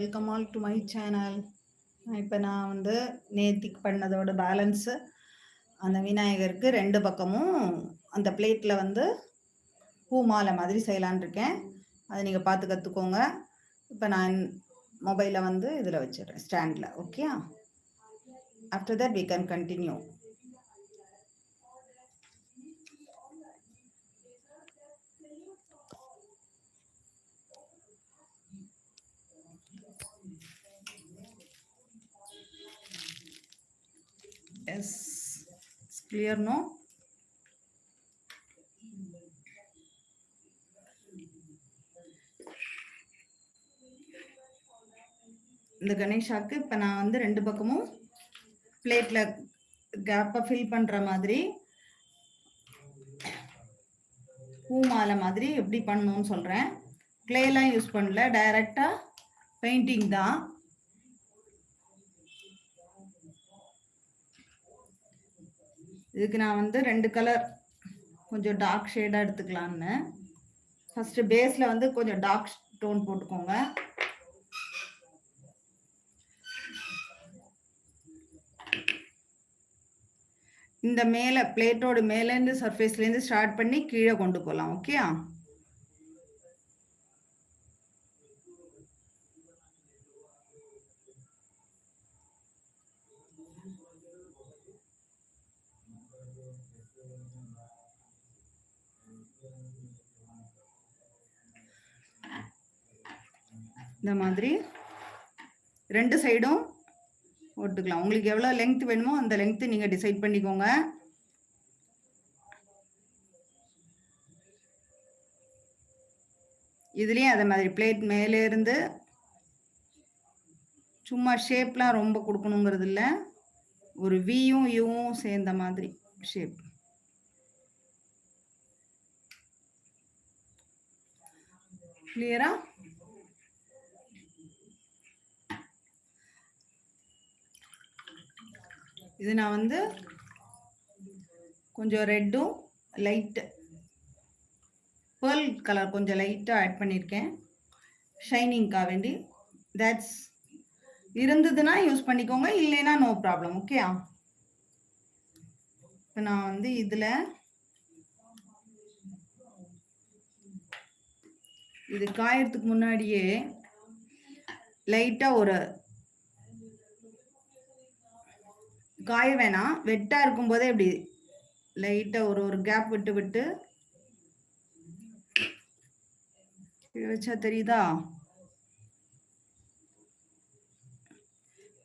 Welcome all to my channel இப்போ நான் வந்து நேத்திக்கு பண்ணதோட பேலன்ஸு அந்த விநாயகருக்கு ரெண்டு பக்கமும் அந்த பிளேட்டில் வந்து பூ மாலை மாதிரி செய்யலான் இருக்கேன். அதை நீங்கள் பார்த்து கற்றுக்கோங்க இப்போ நான் மொபைலை வந்து இதில் வச்சிடுறேன் ஸ்டாண்டில் okay after that we can continue Yes, it's clear, no? இந்த கணேஷாக்கு இப்போ நான் வந்து ரெண்டு பக்கமும் பிளேட்டில் கேப்பை ஃபில் பண்ணுற மாதிரி பூ மாலை மாதிரி எப்படி பண்ணணும்னு சொல்கிறேன் கிளேலாம் யூஸ் பண்ணல டைரெக்டாக பெயிண்டிங் தான் இதுக்கு நான் வந்து ரெண்டு கலர் கொஞ்சம் டார்க் ஷேடாக எடுத்துக்கலான்னு ஃபஸ்ட்டு பேஸில் வந்து கொஞ்சம் டார்க் டோன் போட்டுக்கோங்க. இந்த மேலே பிளேட்டோட மேலேருந்து சர்ஃபேஸ்லேருந்து ஸ்டார்ட் பண்ணி கீழே கொண்டு போகலாம் ஓகே இந்த மாதிரி ரெண்டு சைடும் போட்டுக்கலாம். உங்களுக்கு எவ்வளோ லெங்க்த் வேணுமோ அந்த லெங்க்த்து நீங்கள் டிசைட் பண்ணிக்கோங்க. இதுலேயும் அதே மாதிரி பிளேட் மேலே இருந்து சும்மா ஷேப்லாம் ரொம்ப கொடுக்கணுங்கிறது இல்லை. ஒரு வியும் யூவும் சேர்ந்த மாதிரி ஷேப் கிளியரா இது நான் வந்து கொஞ்சம் ரெட்டும் லைட்டு பேர்ல் கலர் கொஞ்சம் லைட்டாக ஆட் பண்ணியிருக்கேன் ஷைனிங்க்காக வேண்டி. தட்ஸ் இருந்ததுன்னா யூஸ் பண்ணிக்கோங்க இல்லைன்னா நோ ப்ராப்ளம் ஓகே இப்போ நான் வந்து இதில் இது காயறதுக்கு முன்னாடியே லைட்டாக ஒரு காய வேணாம். வெட்டாக இருக்கும்போதே இப்படி லைட்டாக ஒரு ஒரு கேப் விட்டு விட்டு. வச்சா தெரியுதா?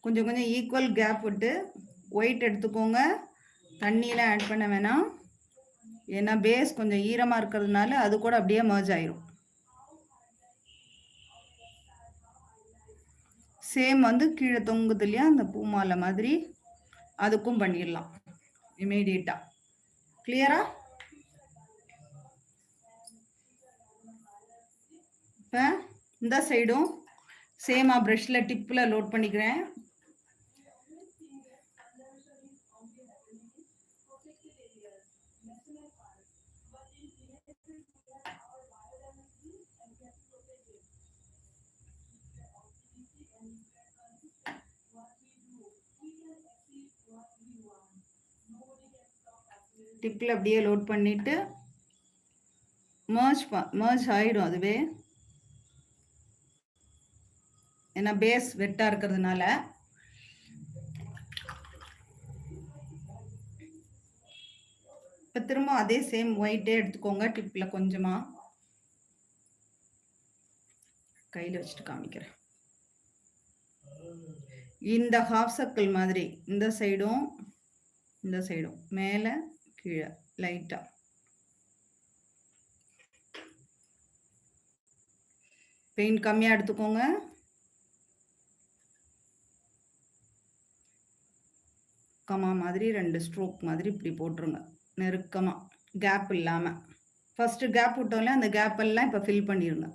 கொஞ்சம் கொஞ்சம் ஈக்குவல் கேப் விட்டு ஒயிட் எடுத்துக்கோங்க. தண்ணியெலாம் ஆட் பண்ண வேணாம். ஏன்னா பேஸ் கொஞ்சம் ஈரமாக இருக்கிறதுனால அது கூட அப்படியே மர்ஜ் ஆயிரும். சேம் வந்து கீழே தொங்குது இல்லையா? அந்த பூமாலை மாதிரி. அதுக்கும் பண்ணிடலாம் இமீடியட்டா கிளியரா இப்போ இந்த சைடும் சேமாக ப்ரஷில் டிப்பில் லோட் பண்ணிக்கிறேன். டிப்பில் அப்படியே லோட் பண்ணிவிட்டு மர்ஜ் மர்ஜ் ஆகிடும் அதுவே. ஏன்னா பேஸ் வெட்டாக இருக்கிறதுனால. இப்போ திரும்ப அதே சேம் ஒயிட்டே எடுத்துக்கோங்க டிப்பில் கொஞ்சமாக கையில் வச்சுட்டு காமிக்கிறேன். இந்த ஹாஃப் சர்க்கிள் மாதிரி இந்த சைடும் இந்த சைடும் மேலே கீழே லைட்டாக பெயிண்ட் கம்மியாக எடுத்துக்கோங்க. கமா மாதிரி ரெண்டு ஸ்ட்ரோக் மாதிரி இப்படி போட்டுருங்க. நெருக்கமாக கேப் இல்லாமல் ஃபஸ்ட்டு கேப் விட்டோம்ல அந்த கேப் எல்லாம் இப்போ ஃபில் பண்ணிடுங்க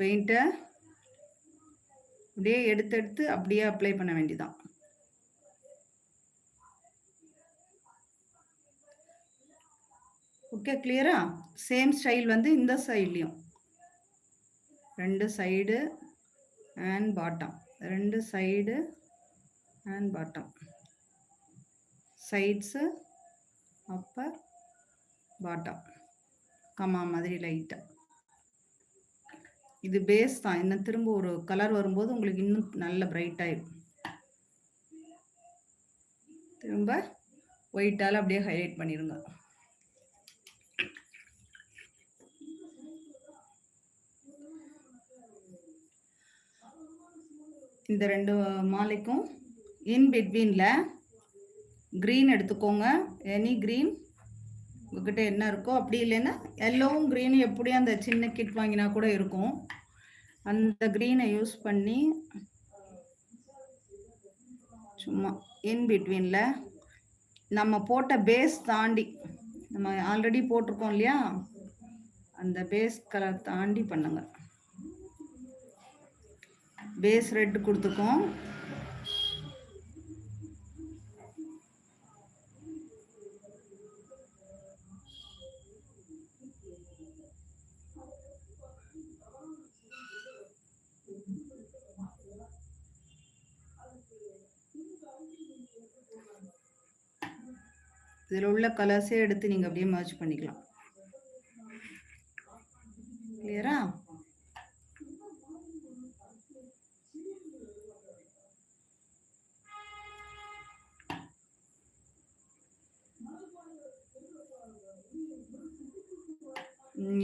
பெயிண்ட்டை அப்படியே எடுத்து எடுத்து அப்படியே அப்ளை பண்ண வேண்டியதான் ஓகே கிளியரா சேம் ஸ்டைல் வந்து இந்த சைட்லேயும் ரெண்டு சைடு அண்ட் பாட்டம் ரெண்டு side and bottom sides upper bottom கம்மா மாதிரி லைட்டாக இது பேஸ் தான். இன்னும் திரும்ப ஒரு கலர் வரும்போது உங்களுக்கு இன்னும் நல்ல பிரைட் ஆயிடும் திரும்ப ஒயிட்டால் அப்படியே ஹைலைட் பண்ணிடுங்க இந்த ரெண்டு மாலைக்கும் இன் பிட்வீனில் க்ரீன் எடுத்துக்கோங்க. எனி க்ரீன் உங்ககிட்ட என்ன இருக்கோ அப்படி இல்லைன்னா எல்லோவும் க்ரீனும் எப்படியும் அந்த சின்ன கிட் வாங்கினா கூட இருக்கும். அந்த க்ரீனை யூஸ் பண்ணி சும்மா இன் பிட்வீனில் நம்ம போட்ட பேஸ் தாண்டி நம்ம ஆல்ரெடி போட்டிருக்கோம் இல்லையா? அந்த பேஸ் கலர் தாண்டி பண்ணுங்க. பேஸ் ரெட் கொடுத்துருக்கோம். இதில் உள்ள கலர்ஸே எடுத்து நீங்கள் அப்படியே மர்ச் பண்ணிக்கலாம். கிளியரா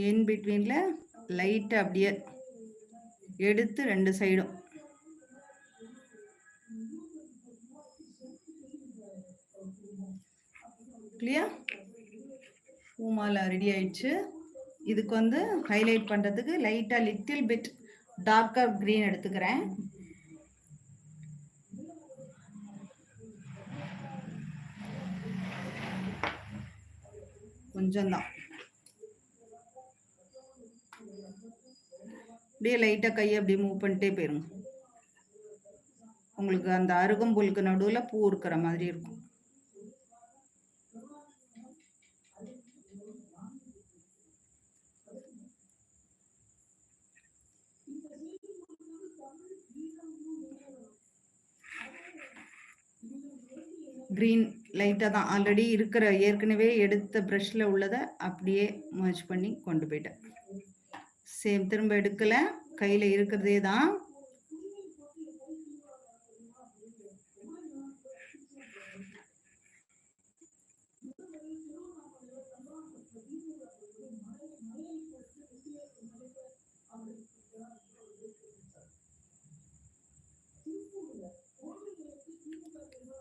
இன் பிட்வீனில் லைட்டை அப்படியே எடுத்து ரெண்டு சைடும் கிளியர் பூமாலை ரெடி ஆயிடுச்சு. இதுக்கு வந்து ஹைலைட் பண்ணுறதுக்கு லைட்டாக லிட்டில் பிட் டார்க்கர் க்ரீன் எடுத்துக்கிறேன். கொஞ்சம்தான். அப்படியே லைட்டாக கையை அப்படியே மூவ் பண்ணிட்டே போயிருங்க. உங்களுக்கு அந்த அருகம்புலுக்கு நடுவில் பூ இருக்கிற மாதிரி இருக்கும். க்ரீன் லைட்டாக தான் ஆல்ரெடி இருக்கிற ஏற்கனவே எடுத்த ப்ரஷில் உள்ளதை அப்படியே மர்ச் பண்ணி கொண்டு போயிட்டேன். சேம் திரும்ப எடுக்கலை. கையில் இருக்கிறதே தான்.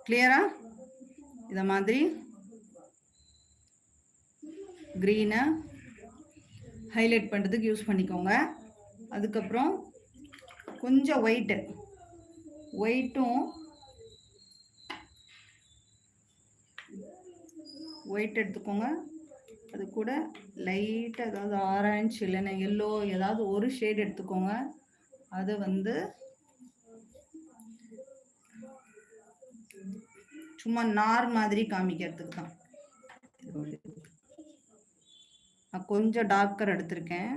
கிளியரா இதை மாதிரி க்ரீனை ஹைலைட் பண்ணுறதுக்கு யூஸ் பண்ணிக்கோங்க. அதுக்கப்புறம் கொஞ்சம் ஒயிட்டு ஒயிட்டும் ஒயிட் எடுத்துக்கோங்க. அது கூட லைட்டாக ஏதாவது ஆரஞ்சு இல்லைன்னா எல்லோ ஏதாவது ஒரு ஷேட் எடுத்துக்கோங்க. அதை வந்து சும்மா நார் மாதிரி காமிக்கிறதுக்கு தான் நான் கொஞ்சம் டார்க்கர் எடுத்திருக்கேன்.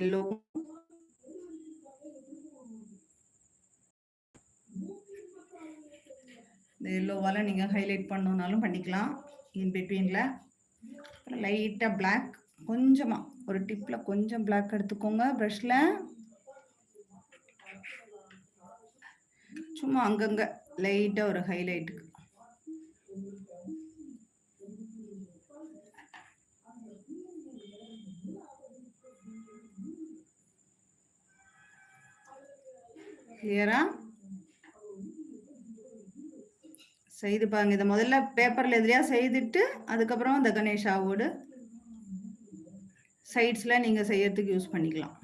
எல்லோ இந்த எல்லோவால் நீங்கள் ஹைலைட் பண்ணணுன்னாலும் பண்ணிக்கலாம். இன் பிட்வீனில் அப்புறம் லைட்டாக பிளாக் கொஞ்சமாக ஒரு டிப்பில் கொஞ்சம் பிளாக் எடுத்துக்கோங்க ப்ரஷில் சும்மா அங்கங்கே லைட்டாக ஒரு ஹைலைட்டுக்கு கிளியரா செய்து பாருங்க. இதை முதல்ல பேப்பரில் எதுலையா செய்துட்டு அதுக்கப்புறம் இந்த கணேஷாவோடு சைட்ஸில் நீங்கள் செய்யறதுக்கு யூஸ் பண்ணிக்கலாம்.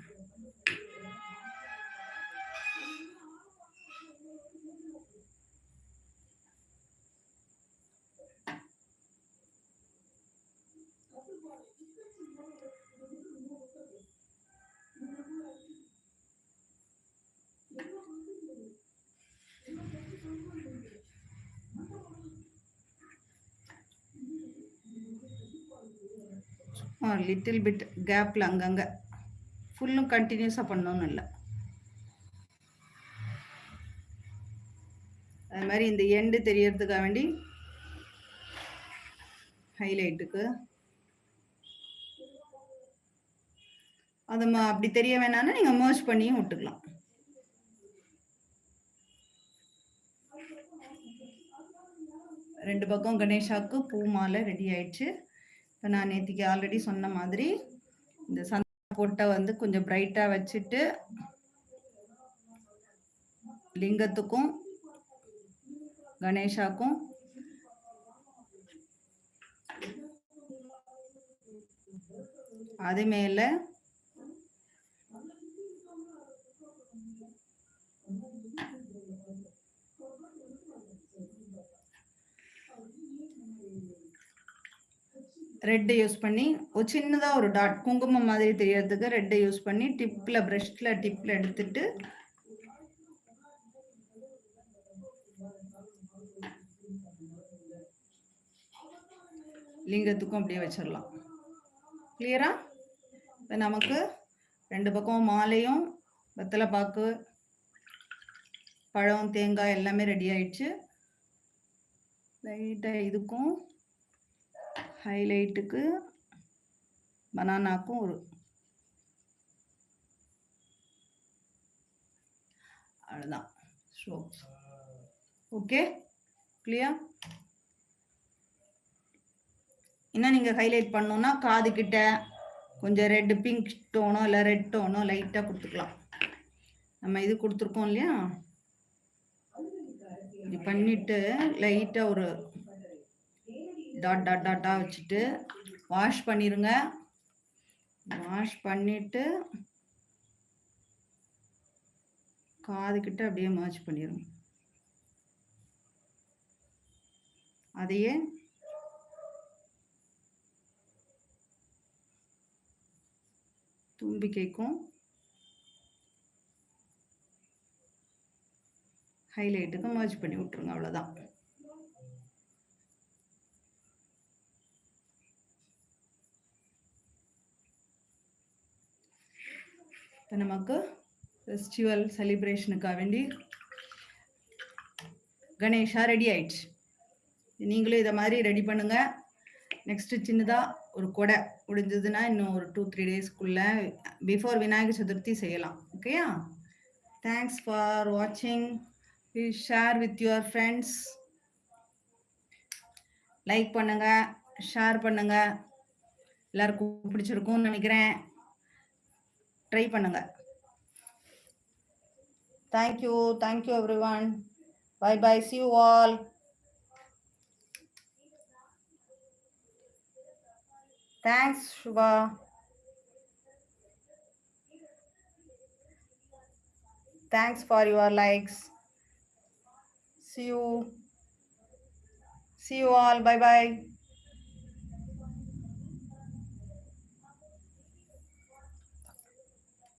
லிட்டில் பிட் கேப்பில் அங்கங்கே. ஃபுல்லும் கண்டினியூஸாக பண்ணணும்னு இல்லை. அது மாதிரி இந்த எண்டு தெரியறதுக்காக வேண்டி ஹைலைட்டுக்கு அதை அப்படி தெரிய வேணாம்னா நீங்கள் மர்ஜ் பண்ணியும் விட்டுக்கலாம். ரெண்டு பக்கம் கணேஷாவுக்கு பூ மாலை ரெடி ஆயிடுச்சு. நான் நேற்றுக்கு ஆல்ரெடி சொன்ன மாதிரி இந்த சந்தன பொட்டை வந்து கொஞ்சம் பிரைட்டாக வச்சுட்டு லிங்கத்துக்கும் கணேஷாக்கும் அது மேலே ரெட்டை யூஸ் பண்ணி ஒரு சின்னதாக ஒரு டாட் குங்குமம் மாதிரி தெரியறதுக்கு ரெட்டை யூஸ் பண்ணி டிப்பில் ப்ரெஷ்டில் டிப்பில் எடுத்துட்டு லிங்கத்துக்கும் அப்படியே வச்சிடலாம் கிளியரா இப்போ நமக்கு ரெண்டு பக்கம் மாலையும் வெத்தலை பாக்கு பழம் தேங்காய் எல்லாமே ரெடி ஆயிடுச்சு. லைட்டாக இதுக்கும் ஹைலைட்டுக்கு பனானாக்கும் ஒரு அவ்வளோதான் ஸோ ஓகே கிளியர் இன்னும் நீங்கள் ஹைலைட் பண்ணணுன்னா காதுக்கிட்ட கொஞ்சம் ரெட் பிங்க் டோனோ இல்லை ரெட் டோனோ லைட்டாக கொடுத்துக்கலாம். நம்ம இது கொடுத்துருக்கோம் இல்லையா? இப்படி பண்ணிட்டு லைட்டாக ஒரு டாட் டாட் டாட்டாக வச்சுட்டு வாஷ் பண்ணிடுங்க வாஷ் பண்ணிவிட்டு காதுக்கிட்ட அப்படியே மர்ச் பண்ணிடுங்க அதையே தும்பிக்கைக்கும் ஹைலைட்டுக்கும் மர்ஜ் பண்ணி விட்டுருங்க அவ்வளோதான் இப்போ நமக்கு ஃபெஸ்டிவல் செலிப்ரேஷனுக்காக வேண்டி கணேஷா ரெடி ஆயிடுச்சு. நீங்களும் இதை மாதிரி ரெடி பண்ணுங்க. நெக்ஸ்ட்டு சின்னதாக ஒரு கொடை முடிஞ்சதுன்னா இன்னும் ஒரு டூ த்ரீ டேஸ்க்குள்ள பிஃபோர் விநாயகர் சதுர்த்தி செய்யலாம். ஓகேயா தேங்க்ஸ் ஃபார் வாட்சிங் share with your friends like பண்ணுங்க ஷேர் பண்ணுங்க. எல்லாருக்கும் பிடிச்சிருக்கும்னு நினைக்கிறேன். ட்ரை பண்ணுங்க thank you thank you everyone bye bye see you all Thanks, Shubha. Thanks for your likes. See you. See you all. Bye bye.